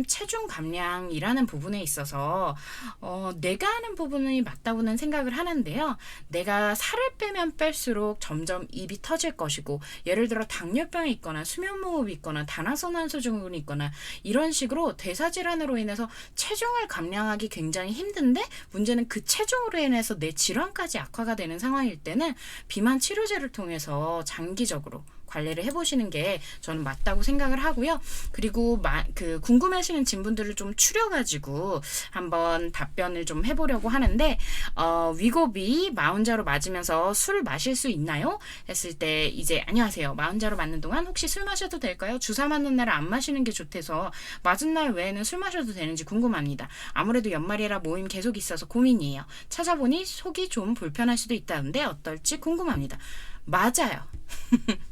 좀 체중 감량이라는 부분에 있어서 어, 내가 하는 부분이 맞다고는 생각을 하는데요. 내가 살을 빼면 뺄수록 점점 입이 터질 것이고 예를 들어 당뇨병이 있거나 수면무호흡이 있거나 다나선환소 증후군이 있거나 이런 식으로 대사 질환으로 인해서 체중을 감량하기 굉장히 힘든데 문제는 그 체중으로 인해서 내 질환까지 악화가 되는 상황일 때는 비만 치료제를 통해서 장기적으로 관리를 해보시는 게 저는 맞다고 생각을 하고요. 그리고 마, 그 궁금해하시는 진분들을 좀 추려가지고 한번 답변을 좀 해보려고 하는데 어, 위고비 마흔자로 맞으면서 술을 마실 수 있나요? 했을 때 이제 안녕하세요. 마흔자로 맞는 동안 혹시 술 마셔도 될까요? 주사 맞는 날은 안 마시는 게 좋대서 맞은 날 외에는 술 마셔도 되는지 궁금합니다. 아무래도 연말이라 모임 계속 있어서 고민이에요. 찾아보니 속이 좀 불편할 수도 있다는데 어떨지 궁금합니다. 맞아요.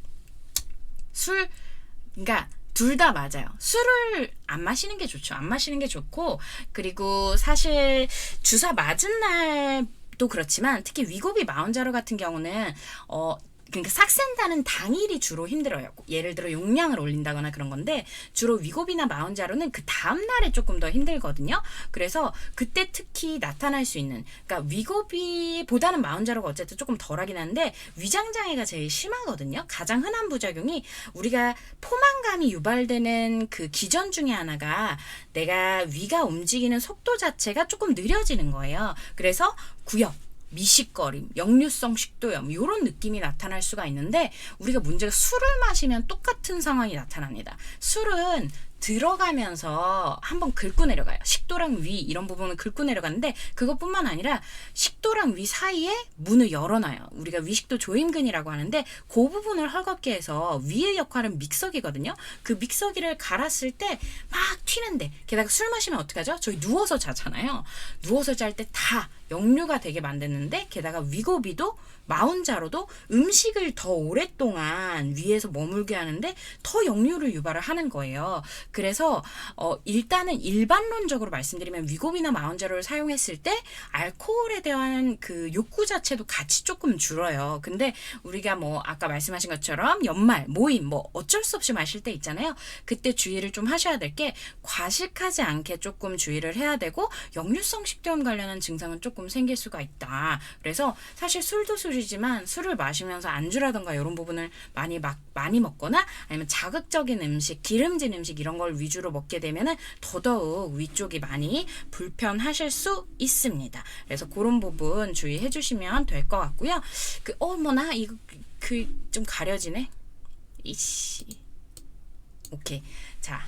술, 그러니까 둘 다 맞아요. 술을 안 마시는 게 좋죠. 안 마시는 게 좋고, 그리고 사실 주사 맞은 날 도 그렇지만, 특히 위고비 마흔자루 같은 경우는, 어, 그러니까 삭센다는 당일이 주로 힘들어요. 예를 들어 용량을 올린다거나 그런 건데 주로 위고비나 마흔자루는 그 다음 날에 조금 더 힘들거든요. 그래서 그때 특히 나타날 수 있는 그러니까 위고비보다는 마흔자루가 어쨌든 조금 덜하긴 한데 위장 장애가 제일 심하거든요. 가장 흔한 부작용이 우리가 포만감이 유발되는 그 기전 중에 하나가 내가 위가 움직이는 속도 자체가 조금 느려지는 거예요. 그래서 구역 미식거림, 역류성 식도염 이런 느낌이 나타날 수가 있는데 우리가 문제가 술을 마시면 똑같은 상황이 나타납니다. 술은 들어가면서 한번 긁고 내려가요. 식도랑 위 이런 부분은 긁고 내려가는데 그것뿐만 아니라 식도랑 위 사이에 문을 열어놔요. 우리가 위식도 조임근이라고 하는데 그 부분을 헐겁게 해서 위의 역할은 믹서기거든요. 그 믹서기를 갈았을 때 막 튀는데 게다가 술 마시면 어떡하죠? 저희 누워서 자잖아요. 누워서 잘 때 다 역류가 되게 만드는데 게다가 위고비도 마운자로도 음식을 더 오랫동안 위에서 머물게 하는데 더 역류를 유발을 하는 거예요. 그래서 어 일단은 일반론적으로 말씀드리면 위고비나 마운자로를 사용했을 때 알코올에 대한 그 욕구 자체도 같이 조금 줄어요. 근데 우리가 뭐 아까 말씀하신 것처럼 연말 모임 뭐 어쩔 수 없이 마실 때 있잖아요. 그때 주의를 좀 하셔야 될 게 과식하지 않게 조금 주의를 해야 되고 역류성 식도염 관련한 증상은 조금 생길 수가 있다. 그래서 사실 술도 술이지만 술을 마시면서 안주라던가 이런 부분을 많이 막 많이 먹거나 아니면 자극적인 음식, 기름진 음식 이런 걸 위주로 먹게 되면은 더더욱 위쪽이 많이 불편하실 수 있습니다. 그래서 그런 부분 주의해 주시면 될 것 같고요. 그 어머나 이거 그 좀 가려지네. 이씨. 오케이. 자,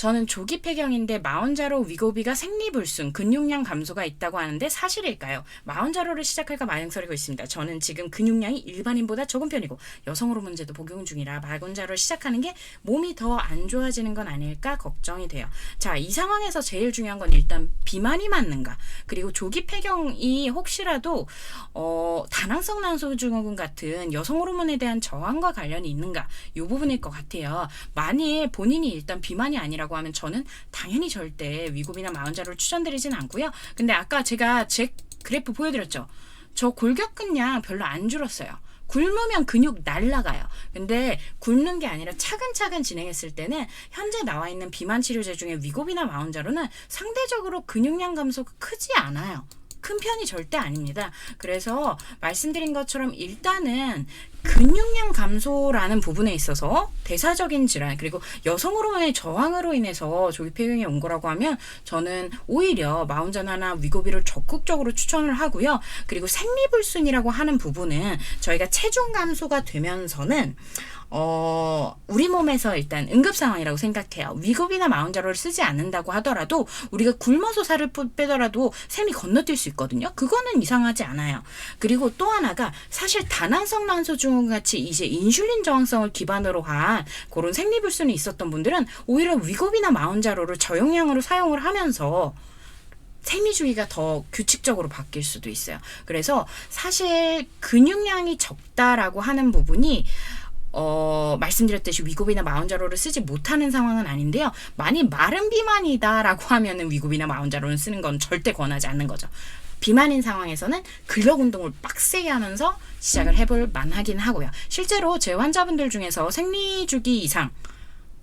저는 조기 폐경인데 마흔자로 위고비가 생리불순, 근육량 감소가 있다고 하는데 사실일까요? 마흔자로를 시작할까 마영설이고 있습니다. 저는 지금 근육량이 일반인보다 적은 편이고 여성 호르몬제도 복용 중이라 마흔자로를 시작하는 게 몸이 더 안 좋아지는 건 아닐까 걱정이 돼요. 자, 이 상황에서 제일 중요한 건 일단 비만이 맞는가, 그리고 조기 폐경이 혹시라도 어, 다낭성 난소증후군 같은 여성 호르몬에 대한 저항과 관련이 있는가, 이 부분일 것 같아요. 만일 본인이 일단 비만이 아니라 라고 하면 저는 당연히 절대 위고비나 마흔자루를 추천드리진 않고요. 근데 아까 제가 제 그래프 보여드렸죠. 저 골격근량 별로 안 줄었어요. 굶으면 근육 날라가요. 근데 굶는 게 아니라 차근차근 진행했을 때는 현재 나와 있는 비만 치료제 중에 위고비나 마운자로는 상대적으로 근육량 감소가 크지 않아요. 큰 편이 절대 아닙니다. 그래서 말씀드린 것처럼 일단은 근육량 감소라는 부분에 있어서 대사적인 질환 그리고 여성 호르몬의 저항으로 인해서 조기 폐경이 온 거라고 하면 저는 오히려 마운자나나 위고비를 적극적으로 추천을 하고요. 그리고 생리불순이라고 하는 부분은 저희가 체중 감소가 되면서는 어, 우리 몸에서 일단 응급 상황이라고 생각해요. 위급이나 마운자로를 쓰지 않는다고 하더라도 우리가 굶어서 살을 빼더라도 샘이 건너뛸 수 있거든요. 그거는 이상하지 않아요. 그리고 또 하나가 사실 다낭성 난소 증후군 같이 이제 인슐린 저항성을 기반으로 한 그런 생리불순이 있었던 분들은 오히려 위급이나 마운자로를 저용량으로 사용을 하면서 생리주기가 더 규칙적으로 바뀔 수도 있어요. 그래서 사실 근육량이 적다라고 하는 부분이 어, 말씀드렸듯이 위고비나 마운자로를 쓰지 못하는 상황은 아닌데요. 만일 마른 비만이다라고 하면은 위고비나 마운자로는 쓰는 건 절대 권하지 않는 거죠. 비만인 상황에서는 근력 운동을 빡세게 하면서 시작을 해볼 만하긴 하고요. 실제로 제 환자분들 중에서 생리주기 이상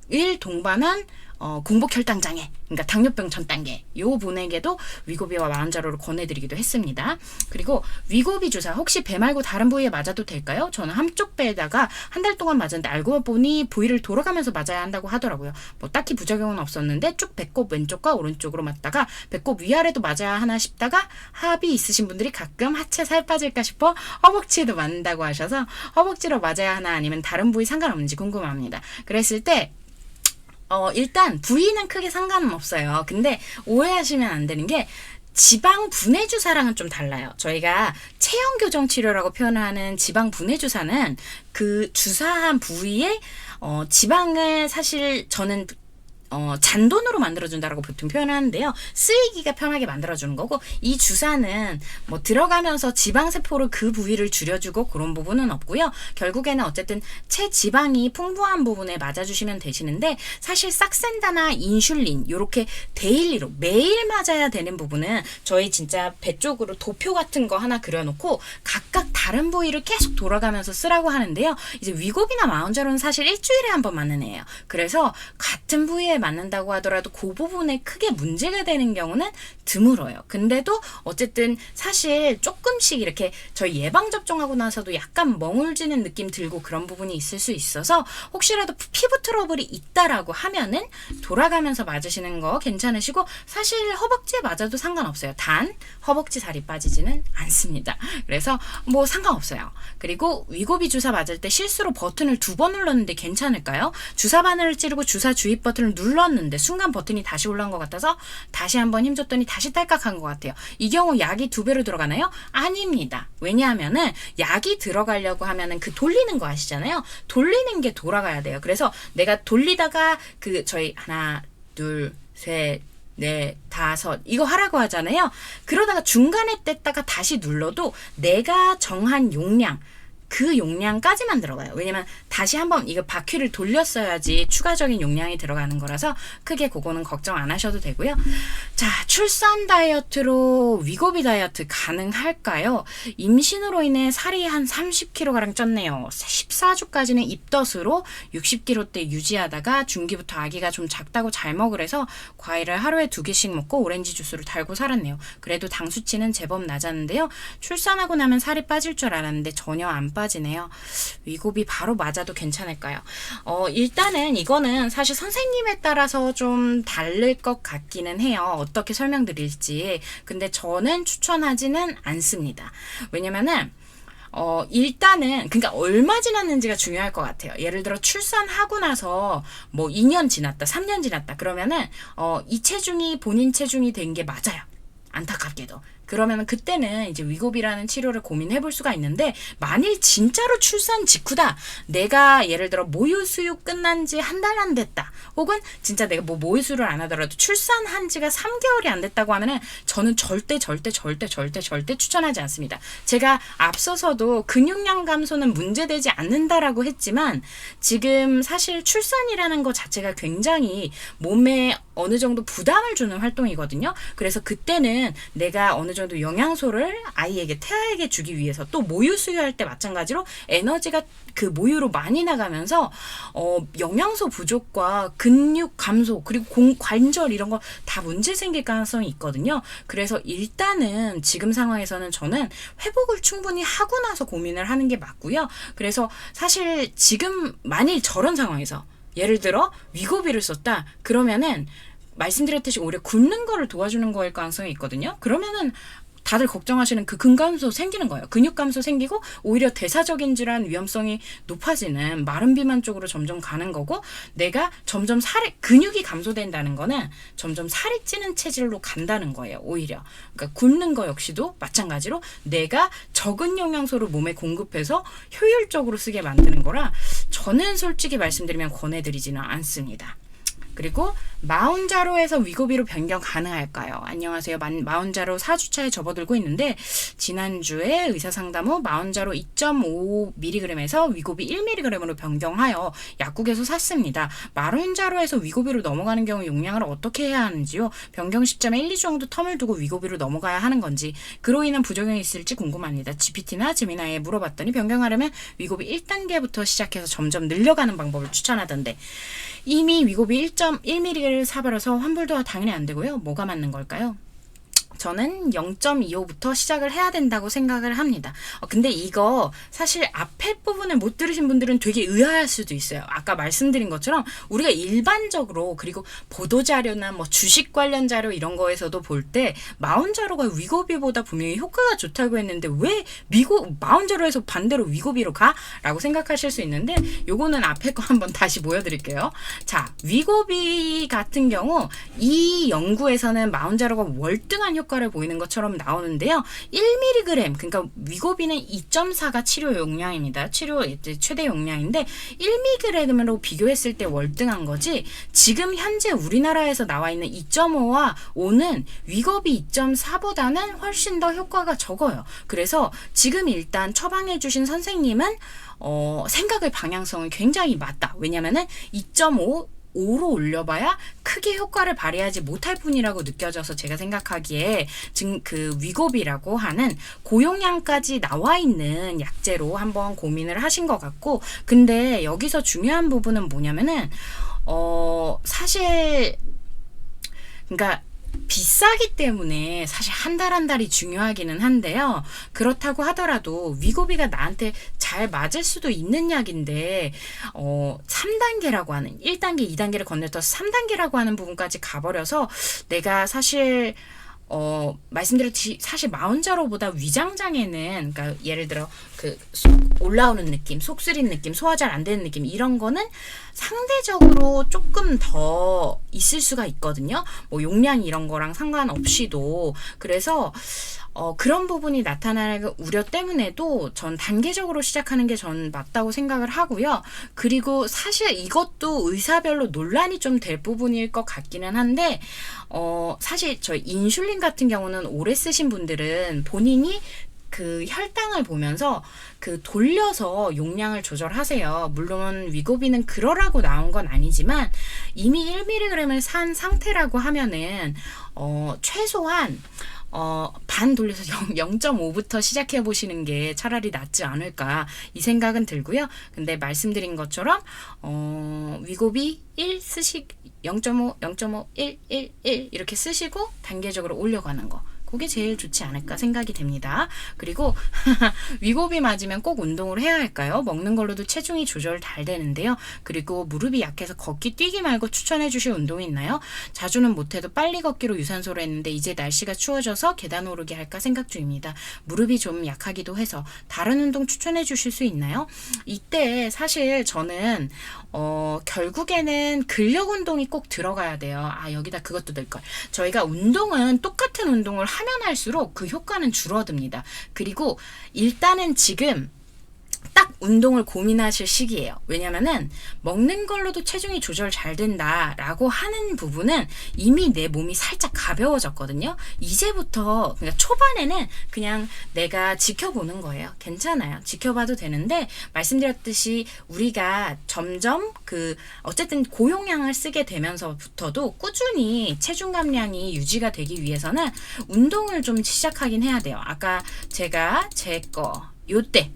일 동반한 어, 공복혈당 장애, 그러니까 당뇨병 전 단계 요 분에게도 위고비와 마흔자루를 권해드리기도 했습니다. 그리고 위고비 주사 혹시 배 말고 다른 부위에 맞아도 될까요? 저는 한쪽 배에다가 한 달 동안 맞았는데 알고 보니 부위를 돌아가면서 맞아야 한다고 하더라고요. 뭐 딱히 부작용은 없었는데 쭉 배꼽 왼쪽과 오른쪽으로 맞다가 배꼽 위아래도 맞아야 하나 싶다가 합이 있으신 분들이 가끔 하체 살 빠질까 싶어 허벅지에도 맞는다고 하셔서 허벅지로 맞아야 하나 아니면 다른 부위 상관없는지 궁금합니다. 그랬을 때 어, 일단 부위는 크게 상관은 없어요. 근데 오해하시면 안 되는 게 지방 분해 주사랑은 좀 달라요. 저희가 체형 교정 치료라고 표현하는 지방 분해 주사는 그 주사한 부위에 어, 지방을 사실 저는 어, 잔돈으로 만들어준다라고 보통 표현하는데요. 쓰이기가 편하게 만들어주는 거고, 이 주사는 뭐 들어가면서 지방세포를 그 부위를 줄여주고 그런 부분은 없고요. 결국에는 어쨌든 체지방이 풍부한 부분에 맞아주시면 되시는데, 사실 싹센다나 인슐린, 요렇게 데일리로 매일 맞아야 되는 부분은 저희 진짜 배 쪽으로 도표 같은 거 하나 그려놓고 각각 다른 부위를 계속 돌아가면서 쓰라고 하는데요. 이제 위고비나 마운자로는 사실 일주일에 한 번 맞는 애예요. 그래서 같은 부위에 맞는다고 하더라도 그 부분에 크게 문제가 되는 경우는 드물어요. 근데도 어쨌든 사실 조금씩 이렇게 저희 예방 접종하고 나서도 약간 멍울지는 느낌 들고 그런 부분이 있을 수 있어서 혹시라도 피부 트러블이 있다라고 하면은 돌아가면서 맞으시는 거 괜찮으시고 사실 허벅지에 맞아도 상관없어요. 단 허벅지 살이 빠지지는 않습니다. 그래서 뭐 상관없어요. 그리고 위고비 주사 맞을 때 실수로 버튼을 두 번 눌렀는데 괜찮을까요? 주사 바늘을 찌르고 주사 주입 버튼을 눌렀는데 순간 버튼이 다시 올라온 것 같아서 다시 한번 힘줬더니 다시 딸깍한 것 같아요. 이 경우 약이 두 배로 들어가나요? 아닙니다. 왜냐하면은 약이 들어가려고 하면은 그 돌리는 거 아시잖아요. 돌리는 게 돌아가야 돼요. 그래서 내가 돌리다가 그 저희 하나 둘 셋, 넷, 다섯 이거 하라고 하잖아요. 그러다가 중간에 뗐다가 다시 눌러도 내가 정한 용량 그 용량까지만 들어가요. 왜냐면 다시 한번 이거 바퀴를 돌렸어야지 추가적인 용량이 들어가는 거라서 크게 그거는 걱정 안 하셔도 되고요. 자, 출산 다이어트로 위고비 다이어트 가능할까요? 임신으로 인해 살이 한 30kg가량 쪘네요. 14주까지는 입덧으로 60kg대 유지하다가 중기부터 아기가 좀 작다고 잘 먹으래서 과일을 하루에 두 개씩 먹고 오렌지 주스를 달고 살았네요. 그래도 당 수치는 제법 낮았는데요. 출산하고 나면 살이 빠질 줄 알았는데 전혀 안 빠지네요. 위고비 바로 맞아도 괜찮을까요? 어, 일단은 이거는 사실 선생님에 따라서 좀 다를 것 같기는 해요. 어떻게 설명드릴지. 근데 저는 추천하지는 않습니다. 왜냐면은 어, 일단은, 그러니까 얼마 지났는지가 중요할 것 같아요. 예를 들어 출산하고 나서 뭐 2년 지났다, 3년 지났다, 그러면은, 어, 이 체중이 본인 체중이 된 게 맞아요. 안타깝게도. 그러면 그때는 이제 위고비라는 치료를 고민해 볼 수가 있는데 만일 진짜로 출산 직후다 내가 예를 들어 모유 수유 끝난 지 한 달 안 됐다 혹은 진짜 내가 뭐 모유 수유를 안 하더라도 출산한 지가 3개월이 안 됐다고 하면은 저는 절대 절대 절대 절대 절대 추천하지 않습니다. 제가 앞서서도 근육량 감소는 문제되지 않는다라고 했지만 지금 사실 출산이라는 것 자체가 굉장히 몸에 어느 정도 부담을 주는 활동이거든요. 그래서 그때는 내가 어느 정도 영양소를 아이에게 태아에게 주기 위해서 또 모유 수유할 때 마찬가지로 에너지가 그 모유로 많이 나가면서 어 영양소 부족과 근육 감소 그리고 공 관절 이런 거 다 문제 생길 가능성이 있거든요. 그래서 일단은 지금 상황에서는 저는 회복을 충분히 하고 나서 고민을 하는 게 맞고요. 그래서 사실 지금 만일 저런 상황에서 예를 들어 위고비를 썼다 그러면은 말씀드렸듯이 오히려 굶는 거를 도와주는 거일 가능성이 있거든요. 그러면은 다들 걱정하시는 그 근감소 생기는 거예요. 근육 감소 생기고 오히려 대사적인 질환 위험성이 높아지는 마른 비만 쪽으로 점점 가는 거고 내가 점점 살이 근육이 감소된다는 거는 점점 살이 찌는 체질로 간다는 거예요. 오히려 그러니까 굶는 거 역시도 마찬가지로 내가 적은 영양소를 몸에 공급해서 효율적으로 쓰게 만드는 거라 저는 솔직히 말씀드리면 권해드리지는 않습니다. 그리고 마운자로에서 위고비로 변경 가능할까요? 안녕하세요. 마운자로 4주차에 접어들고 있는데 지난주에 의사상담 후 마운자로 2.5mg에서 위고비 1mg으로 변경하여 약국에서 샀습니다. 마운자로에서 위고비로 넘어가는 경우 용량을 어떻게 해야 하는지요? 변경 시점에 1, 2주 정도 텀을 두고 위고비로 넘어가야 하는 건지 그로 인한 부작용이 있을지 궁금합니다. GPT나 제미나에 물어봤더니 변경하려면 위고비 1단계부터 시작해서 점점 늘려가는 방법을 추천하던데 이미 위고비 1. 0.1mm를 사버려서 환불도 당연히 안 되고요. 뭐가 맞는 걸까요? 저는 0.25부터 시작을 해야 된다고 생각을 합니다. 어, 근데 이거 사실 앞에 부분을 못 들으신 분들은 되게 의아할 수도 있어요. 아까 말씀드린 것처럼 우리가 일반적으로 그리고 보도자료나 뭐 주식 관련 자료 이런 거에서도 볼 때 마운자로가 위고비보다 분명히 효과가 좋다고 했는데 왜 미고 마운자로에서 반대로 위고비로 가? 라고 생각하실 수 있는데 요거는 앞에 거 한번 다시 보여드릴게요. 자, 위고비 같은 경우 이 연구에서는 마운자로가 월등한 효과 를 보이는 것처럼 나오는데요. 1mg 그러니까 위고비는 2.4가 치료 용량입니다. 치료 최대 용량인데 1mg으로 비교했을 때 월등한 거지. 지금 현재 우리나라에서 나와 있는 2.5와 5는 위고비 2.4보다는 훨씬 더 효과가 적어요. 그래서 지금 일단 처방해 주신 선생님은 어, 생각의 방향성은 굉장히 맞다. 왜냐면은 2.5 5로 올려봐야 크게 효과를 발휘하지 못할 뿐이라고 느껴져서 제가 생각하기에 지금 그 위고비라고 하는 고용량까지 나와 있는 약제로 한번 고민을 하신 것 같고 근데 여기서 중요한 부분은 뭐냐면은 어 사실 그러니까 비싸기 때문에 사실 한달한 달이 중요하기는 한데요. 그렇다고 하더라도 위고비가 나한테 잘 맞을 수도 있는 약인데 어 3단계라고 하는 1단계, 2단계를 건너뛰어서 3단계라고 하는 부분까지 가버려서 내가 사실 어, 말씀드렸듯이 사실 마운자로보다 위장장애는 그러니까 예를 들어 그 올라오는 느낌, 속 쓰린 느낌, 소화 잘 안 되는 느낌 이런 거는 상대적으로 조금 더 있을 수가 있거든요. 뭐 용량 이런 거랑 상관없이도 그래서 어, 그런 부분이 나타날 우려 때문에도 전 단계적으로 시작하는 게 전 맞다고 생각을 하고요. 그리고 사실 이것도 의사별로 논란이 좀 될 부분일 것 같기는 한데, 어, 사실 저 인슐린 같은 경우는 오래 쓰신 분들은 본인이 그 혈당을 보면서 그 돌려서 용량을 조절하세요. 물론 위고비는 그러라고 나온 건 아니지만 이미 1mg을 산 상태라고 하면은 어 최소한 어, 반 돌려서 0, 0.5부터 시작해 보시는 게 차라리 낫지 않을까 이 생각은 들고요. 근데 말씀드린 것처럼 어, 위고비 1 쓰시 0.5, 0.5, 1, 1, 1 이렇게 쓰시고 단계적으로 올려가는 거. 그게 제일 좋지 않을까 생각이 됩니다. 그리고 위고비 맞으면 꼭 운동을 해야 할까요? 먹는 걸로도 체중이 조절 잘 되는데요. 그리고 무릎이 약해서 걷기 뛰기 말고 추천해 주실 운동이 있나요? 자주는 못해도 빨리 걷기로 유산소를 했는데 이제 날씨가 추워져서 계단 오르기 할까 생각 중입니다. 무릎이 좀 약하기도 해서 다른 운동 추천해 주실 수 있나요? 이때 사실 저는 어, 결국에는 근력 운동이 꼭 들어가야 돼요. 아, 여기다 그것도 넣을 걸. 저희가 운동은 똑같은 운동을 하면 할수록 그 효과는 줄어듭니다. 그리고 일단은 지금 딱 운동을 고민하실 시기예요. 왜냐면은 먹는 걸로도 체중이 조절 잘 된다라고 하는 부분은 이미 내 몸이 살짝 가벼워졌거든요. 이제부터 그러니까 초반에는 그냥 내가 지켜보는 거예요. 괜찮아요. 지켜봐도 되는데 말씀드렸듯이 우리가 점점 그 어쨌든 고용량을 쓰게 되면서부터도 꾸준히 체중 감량이 유지가 되기 위해서는 운동을 좀 시작하긴 해야 돼요. 아까 제가 제 거 요때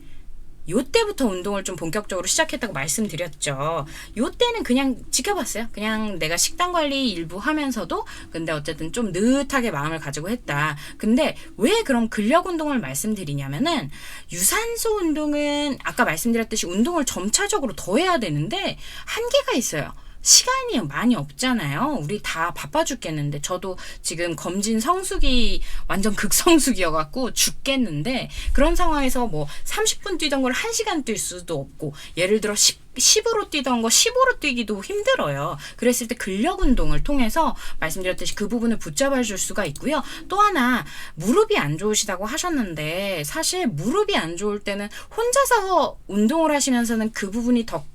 요때부터 운동을 좀 본격적으로 시작했다고 말씀드렸죠. 요때는 그냥 지켜봤어요. 그냥 내가 식단 관리 일부 하면서도 근데 어쨌든 좀 느긋하게 마음을 가지고 했다. 근데 왜 그럼 근력 운동을 말씀드리냐면은 유산소 운동은 아까 말씀드렸듯이 운동을 점차적으로 더 해야 되는데 한계가 있어요. 시간이 많이 없잖아요. 우리 다 바빠 죽겠는데 저도 지금 검진 성수기 완전 극성수기여 갖고 죽겠는데 그런 상황에서 뭐 30분 뛰던 걸 1시간 뛸 수도 없고 예를 들어 10 10으로 뛰던 거 15로 뛰기도 힘들어요. 그랬을 때 근력 운동을 통해서 말씀드렸듯이 그 부분을 붙잡아 줄 수가 있고요. 또 하나 무릎이 안 좋으시다고 하셨는데 사실 무릎이 안 좋을 때는 혼자서 운동을 하시면서는 그 부분이 더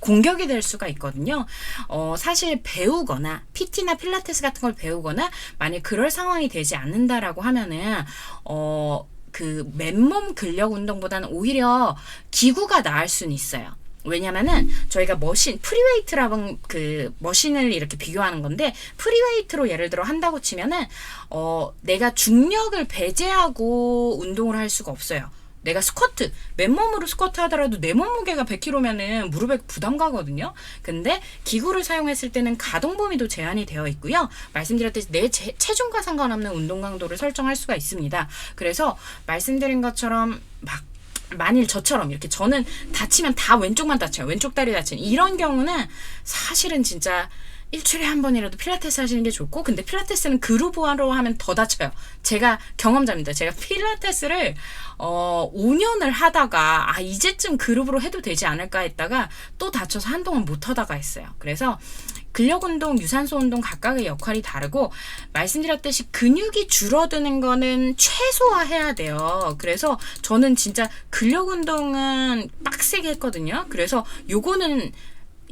공격이 될 수가 있거든요. 어, 사실 배우거나 PT나 필라테스 같은 걸 배우거나 만약 그럴 상황이 되지 않는다라고 하면은 어, 그 맨몸 근력 운동보다는 오히려 기구가 나을 수는 있어요. 왜냐면은 저희가 머신 프리웨이트라는 그 머신을 이렇게 비교하는 건데 프리웨이트로 예를 들어 한다고 치면은 어 내가 중력을 배제하고 운동을 할 수가 없어요. 내가 스쿼트, 맨몸으로 스쿼트 하더라도 내 몸무게가 100kg면은 무릎에 부담 가거든요. 근데 기구를 사용했을 때는 가동 범위도 제한이 되어 있고요. 말씀드렸듯이 내 체, 체중과 상관없는 운동 강도를 설정할 수가 있습니다. 그래서 말씀드린 것처럼 막 만일 저처럼 이렇게 저는 다치면 다 왼쪽만 다쳐요. 왼쪽 다리 다치는 이런 경우는 사실은 진짜 일주일에 한 번이라도 필라테스 하시는 게 좋고 근데 필라테스는 그루브화로 하면 더 다쳐요. 제가 경험자입니다. 제가 필라테스를 어 5년을 하다가 아 이제쯤 그룹으로 해도 되지 않을까 했다가 또 다쳐서 한동안 못 하다가 했어요. 그래서 근력 운동, 유산소 운동 각각의 역할이 다르고 말씀드렸듯이 근육이 줄어드는 거는 최소화해야 돼요. 그래서 저는 진짜 근력 운동은 빡세게 했거든요. 그래서 요거는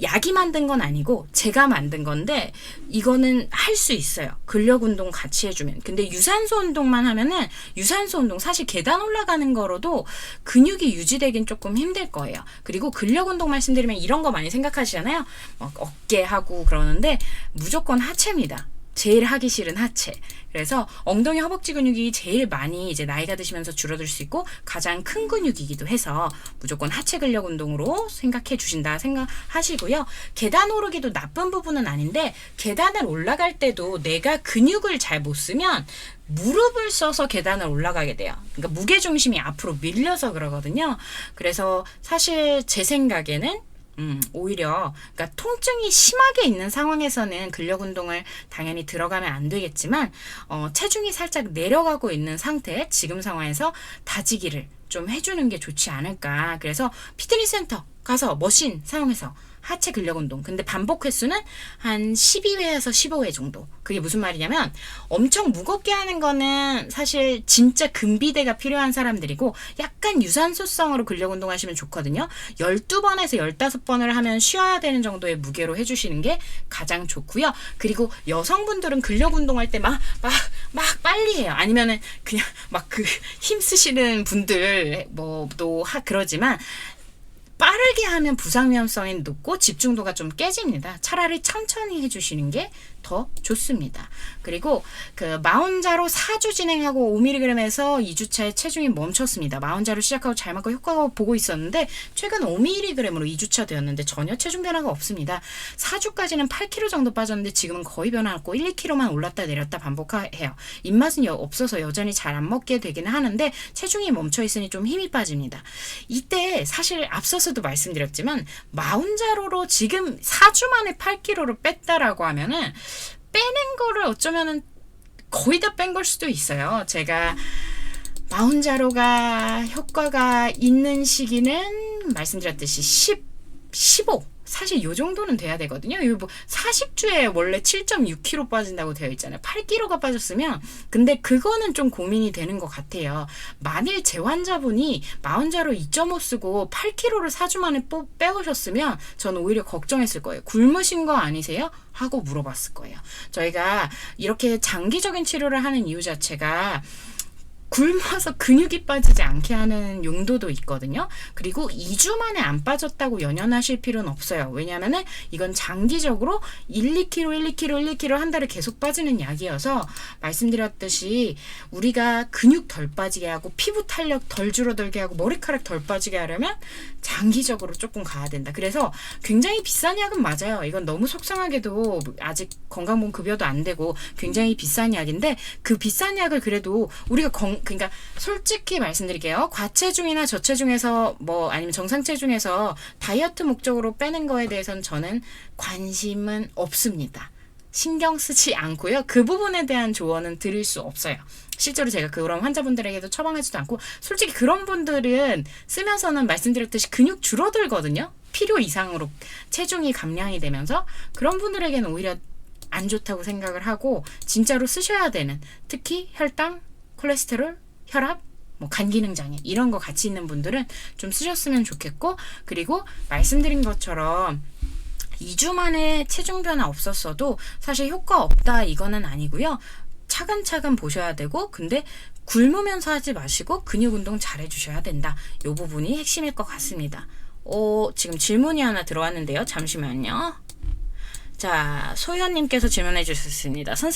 약이 만든 건 아니고 제가 만든 건데 이거는 할 수 있어요. 근력 운동 같이 해주면. 근데 유산소 운동만 하면은 유산소 운동 사실 계단 올라가는 거로도 근육이 유지되긴 조금 힘들 거예요. 그리고 근력 운동 말씀드리면 이런 거 많이 생각하시잖아요. 막 어깨 하고 그러는데 무조건 하체입니다. 제일 하기 싫은 하체. 그래서 엉덩이 허벅지 근육이 제일 많이 이제 나이가 드시면서 줄어들 수 있고 가장 큰 근육이기도 해서 무조건 하체 근력 운동으로 생각해 주신다 생각하시고요. 계단 오르기도 나쁜 부분은 아닌데 계단을 올라갈 때도 내가 근육을 잘 못 쓰면 무릎을 써서 계단을 올라가게 돼요. 그러니까 무게 중심이 앞으로 밀려서 그러거든요. 그래서 사실 제 생각에는 음, 오히려, 그러니까 통증이 심하게 있는 상황에서는 근력 운동을 당연히 들어가면 안 되겠지만, 어, 체중이 살짝 내려가고 있는 상태, 지금 상황에서 다지기를 좀 해주는 게 좋지 않을까. 그래서 피트니스 센터 가서 머신 사용해서 하체 근력 운동. 근데 반복 횟수는 한 12회에서 15회 정도. 그게 무슨 말이냐면 엄청 무겁게 하는 거는 사실 진짜 근비대가 필요한 사람들이고 약간 유산소성으로 근력 운동 하시면 좋거든요. 12번에서 15번을 하면 쉬어야 되는 정도의 무게로 해주시는 게 가장 좋고요. 그리고 여성분들은 근력 운동할 때 막, 막, 막 빨리 해요. 아니면은 그냥 막 그 힘쓰시는 분들 뭐또 하, 그러지만 빠르게 하면 부상 위험성이 높고 집중도가 좀 깨집니다. 차라리 천천히 해주시는 게더 좋습니다. 그리고 그 마운자로 4주 진행하고 5mg에서 2주차에 체중이 멈췄습니다. 마운자로 시작하고 잘 맞고 효과가 보고 있었는데 최근 5mg으로 2주차 되었는데 전혀 체중 변화가 없습니다. 4주까지는 8kg 정도 빠졌는데 지금은 거의 변화 없고 1, 2kg만 올랐다 내렸다 반복해요. 입맛은 여, 없어서 여전히 잘 안 먹게 되기는 하는데 체중이 멈춰 있으니 좀 힘이 빠집니다. 이때 사실 앞서서도 말씀드렸지만 마운자로로 지금 4주 만에 8kg를 뺐다라고 하면은 빼낸 거를 어쩌면은 거의 다 뺀 걸 수도 있어요. 제가 마운자로가 효과가 있는 시기는 말씀드렸듯이 10, 15 사실 요 정도는 돼야 되거든요. 이거 뭐 40주에 원래 7.6kg 빠진다고 되어 있잖아요. 8kg가 빠졌으면 근데 그거는 좀 고민이 되는 것 같아요. 만일 제 환자분이 마운자로 2.5 쓰고 8kg를 4주 만에 빼오셨으면 저는 오히려 걱정했을 거예요. 굶으신 거 아니세요? 하고 물어봤을 거예요. 저희가 이렇게 장기적인 치료를 하는 이유 자체가 굶어서 근육이 빠지지 않게 하는 용도도 있거든요. 그리고 2주 만에 안 빠졌다고 연연하실 필요는 없어요. 왜냐면은 이건 장기적으로 1, 2kg, 1, 2kg, 1, 2kg 한 달에 계속 빠지는 약이어서 말씀드렸듯이 우리가 근육 덜 빠지게 하고 피부 탄력 덜 줄어들게 하고 머리카락 덜 빠지게 하려면 장기적으로 조금 가야 된다. 그래서 굉장히 비싼 약은 맞아요. 이건 너무 속상하게도 아직 건강보험 급여도 안 되고 굉장히 비싼 약인데 그 비싼 약을 그래도 우리가 건 그러니까 솔직히 말씀드릴게요. 과체중이나 저체중에서 뭐 아니면 정상체중에서 다이어트 목적으로 빼는 거에 대해서는 저는 관심은 없습니다. 신경 쓰지 않고요. 그 부분에 대한 조언은 드릴 수 없어요. 실제로 제가 그런 환자분들에게도 처방하지도 않고 솔직히 그런 분들은 쓰면서는 말씀드렸듯이 근육 줄어들거든요. 필요 이상으로 체중이 감량이 되면서 그런 분들에게는 오히려 안 좋다고 생각을 하고 진짜로 쓰셔야 되는 특히 혈당, 콜레스테롤, 혈압, 뭐 간 기능 장애 이런 거 같이 있는 분들은 좀 쓰셨으면 좋겠고 그리고 말씀드린 것처럼 2주 만에 체중 변화 없었어도 사실 효과 없다 이거는 아니고요. 차근차근 보셔야 되고 근데 굶으면서 하지 마시고 근육 운동 잘 해주셔야 된다. 이 부분이 핵심일 것 같습니다. 어, 지금 질문이 하나 들어왔는데요. 잠시만요. 자, 소연님께서 질문해 주셨습니다. 선생님